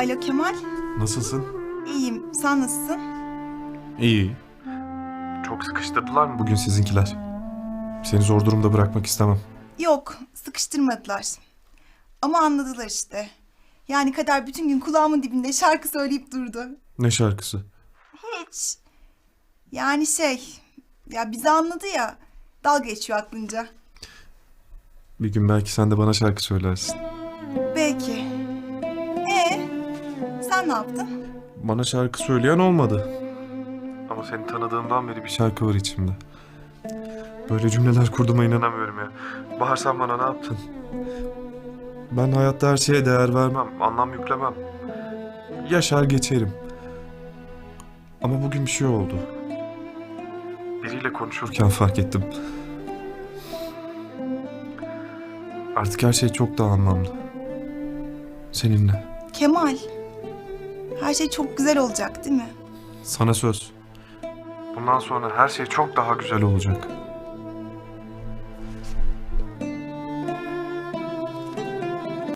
Alo Kemal. Nasılsın? İyiyim. Sen nasılsın? İyi. Çok sıkıştırdılar mı bugün sizinkiler? Seni zor durumda bırakmak istemem. Yok, sıkıştırmadılar. Ama anladılar işte. Yani Kader bütün gün kulağımın dibinde şarkı söyleyip durdu. Ne şarkısı? Hiç. Yani şey, ya bizi anladı ya. Dalga geçiyor aklınca. Bir gün belki sen de bana şarkı söylersin. Belki. Ee, sen ne yaptın? Bana şarkı söyleyen olmadı. Ama seni tanıdığımdan beri bir şarkı var içimde. Böyle cümleler kurduğuma inanamıyorum ya. Bahar bana ne yaptın? Ben hayatta her şeye değer vermem, anlam yüklemem. Yaşar geçerim. Ama bugün bir şey oldu. Biriyle konuşurken fark ettim. Artık her şey çok daha anlamlı. Seninle. Kemal. Her şey çok güzel olacak değil mi? Sana söz. Bundan sonra her şey çok daha güzel olacak.